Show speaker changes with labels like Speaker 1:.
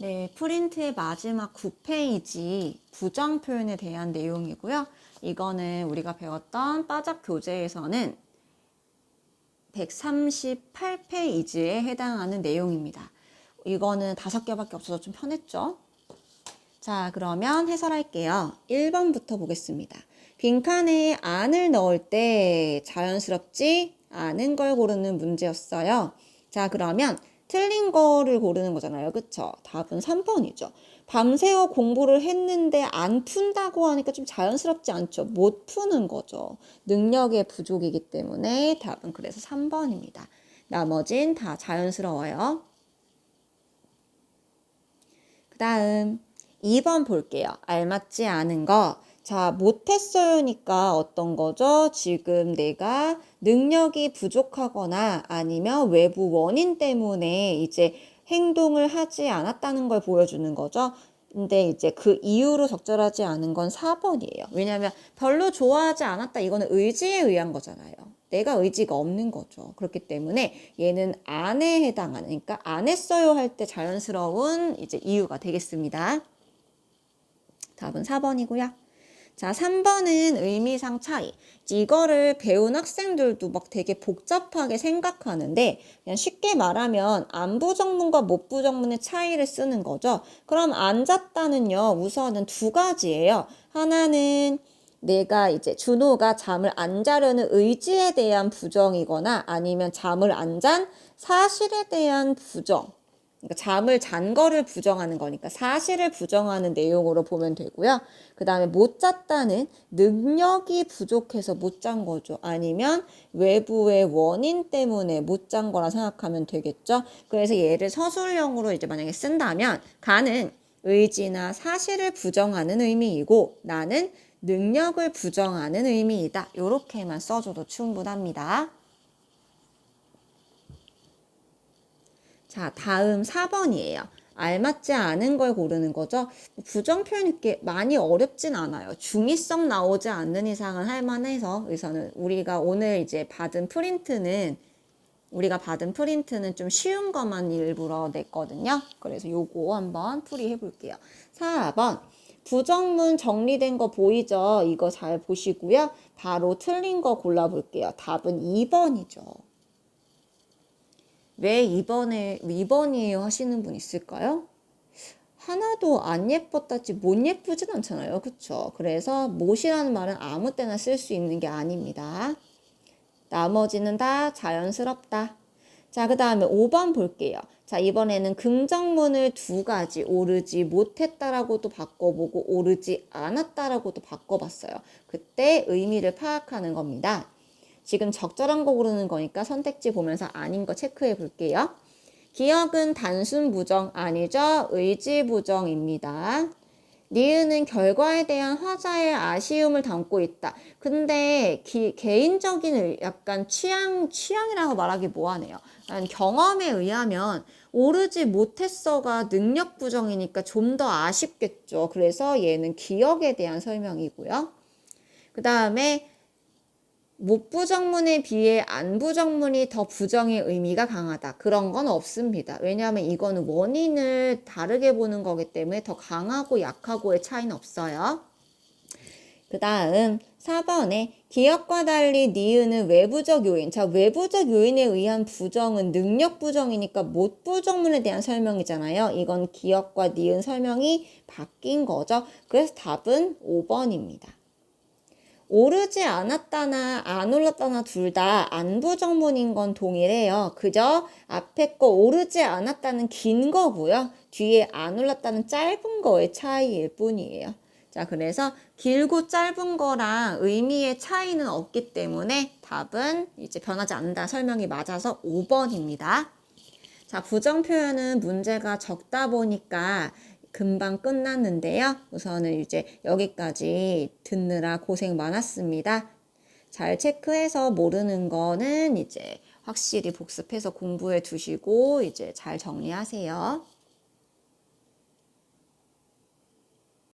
Speaker 1: 네, 프린트의 마지막 9페이지 부정 표현에 대한 내용이고요. 이거는 우리가 배웠던 빠작 교재에서는 138페이지에 해당하는 내용입니다. 이거는 다섯 개밖에 없어서 좀 편했죠? 자, 그러면 해설할게요. 1번부터 보겠습니다. 빈칸에 안을 넣을 때 자연스럽지 않은 걸 고르는 문제였어요. 자, 그러면 틀린 거를 고르는 거잖아요. 그쵸? 답은 3번이죠. 밤새워 공부를 했는데 안 푼다고 하니까 좀 자연스럽지 않죠. 못 푸는 거죠. 능력의 부족이기 때문에 답은 그래서 3번입니다. 나머진 다 자연스러워요. 그 다음 2번 볼게요. 알맞지 않은 거. 자, 못했어요니까 어떤 거죠? 지금 내가 능력이 부족하거나 아니면 외부 원인 때문에 이제 행동을 하지 않았다는 걸 보여주는 거죠. 근데 이제 그 이유로 적절하지 않은 건 4번이에요. 왜냐하면 별로 좋아하지 않았다. 이거는 의지에 의한 거잖아요. 내가 의지가 없는 거죠. 그렇기 때문에 얘는 안에 해당하는, 그러니까 안 했어요 할 때 자연스러운 이제 이유가 되겠습니다. 답은 4번이고요. 자, 3번은 의미상 차이. 이거를 배운 학생들도 막 되게 복잡하게 생각하는데, 그냥 쉽게 말하면 안부 정문과 못부 정문의 차이를 쓰는 거죠. 그럼 앉았다는요, 우선은 두 가지예요. 하나는 내가 이제 준호가 잠을 안 자려는 의지에 대한 부정이거나 아니면 잠을 안 잔 사실에 대한 부정. 그러니까 잠을 잔 거를 부정하는 거니까 사실을 부정하는 내용으로 보면 되고요. 그 다음에 못 잤다는 능력이 부족해서 못 잔 거죠. 아니면 외부의 원인 때문에 못 잔 거라 생각하면 되겠죠. 그래서 얘를 서술형으로 이제 만약에 쓴다면 가는 의지나 사실을 부정하는 의미이고 나는 능력을 부정하는 의미이다. 이렇게만 써줘도 충분합니다. 자, 다음 4번이에요. 알맞지 않은 걸 고르는 거죠. 부정 표현이 이렇게 많이 어렵진 않아요. 중의성 나오지 않는 이상은 할만해서 그래서는 우리가 오늘 이제 받은 프린트는 우리가 받은 프린트는 좀 쉬운 것만 일부러 냈거든요. 그래서 요거 한번 풀이해 볼게요. 4번. 부정문 정리된 거 보이죠? 이거 잘 보시고요. 바로 틀린 거 골라볼게요. 답은 2번이죠. 왜 2번에 2번이에요 하시는 분 있을까요? 하나도 안 예뻤다지 못 예쁘진 않잖아요. 그쵸? 그래서 못이라는 말은 아무 때나 쓸 수 있는 게 아닙니다. 나머지는 다 자연스럽다. 자, 그 다음에 5번 볼게요. 자, 이번에는 긍정문을 두 가지 오르지 못했다라고도 바꿔보고 오르지 않았다라고도 바꿔봤어요. 그때 의미를 파악하는 겁니다. 지금 적절한 거 고르는 거니까 선택지 보면서 아닌 거 체크해 볼게요. 기억은 단순 부정 아니죠? 의지 부정입니다. 니은은 결과에 대한 화자의 아쉬움을 담고 있다. 근데 기, 개인적인 약간 취향, 취향이라고 말하기 뭐하네요. 경험에 의하면 오르지 못했어가 능력 부정이니까 좀 더 아쉽겠죠. 그래서 얘는 기억에 대한 설명이고요. 그 다음에 못부정문에 비해 안부정문이 더 부정의 의미가 강하다. 그런 건 없습니다. 왜냐하면 이거는 원인을 다르게 보는 거기 때문에 더 강하고 약하고의 차이는 없어요. 그 다음 4번에 기억과 달리 니은은 외부적 요인. 자, 외부적 요인에 의한 부정은 능력 부정이니까 못 부정문에 대한 설명이잖아요. 이건 기억과 니은 설명이 바뀐 거죠. 그래서 답은 5번입니다. 오르지 않았다나 안 올랐다나 둘 다 안부정문인 건 동일해요. 그저 앞에 거 오르지 않았다는 긴 거고요. 뒤에 안 올랐다는 짧은 거의 차이일 뿐이에요. 자, 그래서 길고 짧은 거랑 의미의 차이는 없기 때문에 답은 이제 변하지 않는다 설명이 맞아서 5번입니다. 자, 부정 표현은 문제가 적다 보니까 금방 끝났는데요. 우선은 이제 여기까지 듣느라 고생 많았습니다. 잘 체크해서 모르는 거는 이제 확실히 복습해서 공부해 두시고 이제 잘 정리하세요.